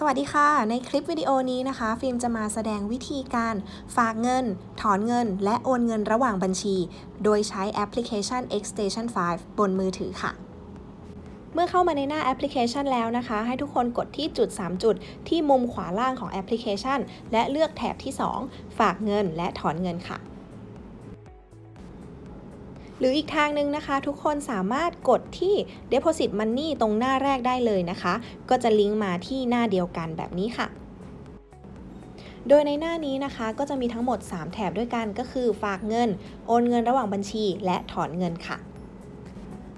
สวัสดีค่ะ ในคลิปวิดีโอนี้นะคะ ฟิล์มจะมาแสดงวิธีการฝากเงิน ถอนเงิน และโอนเงินระหว่างบัญชี โดยใช้แอปพลิเคชัน Xstation 5 บนมือถือค่ะ เมื่อเข้ามาในหน้าแอปพลิเคชันแล้วนะคะ ให้ทุกคนกดที่จุด 3 จุด ที่มุมขวาล่างของแอปพลิเคชัน และเลือกแถบที่ 2 ฝากเงินและถอนเงินค่ะ หรืออีกทางหนึ่งนะคะ ทุกคนสามารถกดที่ Deposit Money ตรงหน้าแรกได้เลยนะคะ ก็จะลิงก์มาที่หน้าเดียวกันแบบนี้ค่ะโดยในหน้านี้นะคะก็จะมีทั้งหมด 3 แถบด้วยกันก็คือ ฝากเงิน โอนเงินระหว่างบัญชี และถอนเงินค่ะ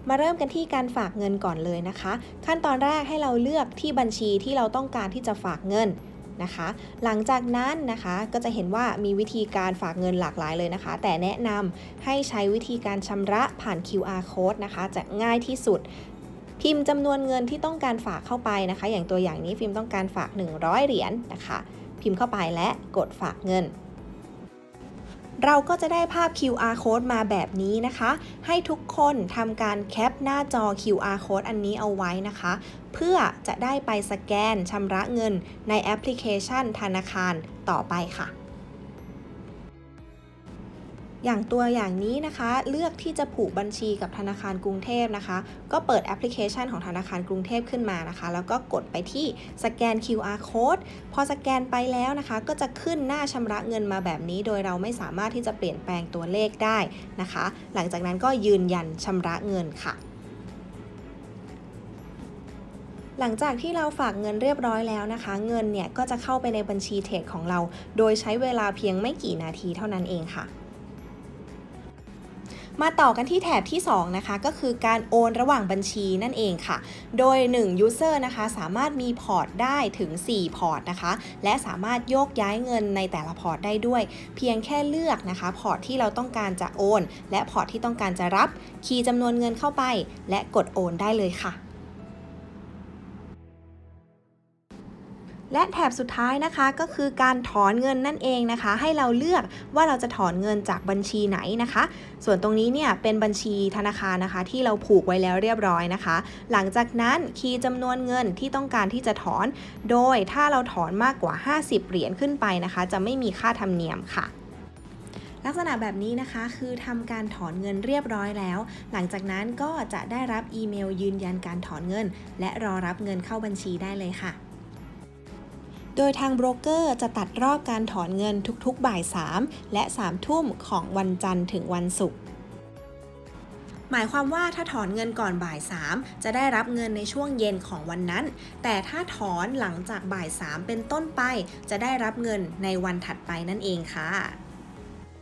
มาเริ่มกันที่การฝากเงินก่อนเลยนะคะ ขั้นตอนแรกให้เราเลือกที่บัญชีที่เราต้องการที่จะฝากเงิน นะคะ หลังจากนั้นนะคะก็จะเห็นว่ามีวิธีการฝากเงินหลากหลายเลยนะคะ แต่แนะนำให้ใช้วิธีการชำระผ่าน QR code นะคะ จะง่ายที่สุดพิมพ์จำนวนเงินที่ต้องการฝากเข้าไปนะคะ อย่างตัวอย่างนี้พิมพ์ต้องการฝาก 100 เหรียญนนะคะ พิมพ์เข้าไปและกดฝากเงิน เราก็จะได้ภาพ QR code มาแบบนี้นะคะ ให้ทุกคนทำการแคปหน้าจอ QR code อันนี้เอาไว้นะคะ เพื่อจะได้ไปสแกนชำระเงินในแอปพลิเคชันธนาคารต่อไปค่ะ อย่างตัวอย่างนี้นะคะ เลือกที่จะผูกบัญชีกับธนาคารกรุงเทพนะคะ ก็เปิดแอปพลิเคชันของธนาคารกรุงเทพขึ้นมานะคะ แล้วก็กดไปที่สแกน QR code พอสแกนไปแล้วนะคะ ก็จะขึ้นหน้าชำระเงินมาแบบนี้ โดยเราไม่สามารถที่จะเปลี่ยนแปลงตัวเลขได้นะคะ หลังจากนั้นก็ยืนยันชำระเงินค่ะหลังจากที่เราฝากเงินเรียบร้อยแล้วนะคะ เงินเนี่ยก็จะเข้าไปในบัญชีเทรดของเรา โดยใช้เวลาเพียงไม่กี่นาทีเท่านั้นเองค่ะ มาต่อกันที่แถบที่ 2 นะคะ ก็คือการโอนระหว่างบัญชีนั่นเองค่ะ โดย 1 user นะคะสามารถมีพอร์ตได้ถึง 4 พอร์ตนะคะ และสามารถโยกย้ายเงินในแต่ละพอร์ตได้ด้วย เพียงแค่เลือกนะคะพอร์ตที่เราต้องการจะโอน และพอร์ตที่ต้องการจะรับ คีย์จำนวนเงินเข้าไป และกดโอนได้เลยค่ะ และแถบสุดท้ายนะคะก็คือการถอนเงินนั่นเองนะคะ ให้เราเลือกว่าเราจะถอนเงินจากบัญชีไหนนะคะ ส่วนตรงนี้เนี่ยเป็นบัญชีธนาคารนะคะ ที่เราผูกไว้แล้วเรียบร้อยนะคะ หลังจากนั้นคีย์จำนวนเงินที่ต้องการที่จะถอน โดยถ้าเราถอนมากกว่า 50 เหรียญขึ้นไปนะคะ จะไม่มีค่าธรรมเนียมค่ะลักษณะแบบนี้นะคะคือทำการถอนเงินเรียบร้อยแล้ว หลังจากนั้นก็จะได้รับอีเมลยืนยันการถอนเงิน และรอรับเงินเข้าบัญชีได้เลยค่ะ โดยทางโบรกเกอร์จะตัดรอบการถอนเงินทุกๆ บ่าย 3 และ 3 ทุ่มของวันจันทร์ถึงวันศุกร์หมายความว่าถ้าถอนเงินก่อนบ่าย 3 จะได้รับเงินในช่วงเย็นของวันนั้น แต่ถ้าถอนหลังจากบ่าย 3 เป็นต้นไป จะได้รับเงินในวันถัดไปนั่นเองค่ะ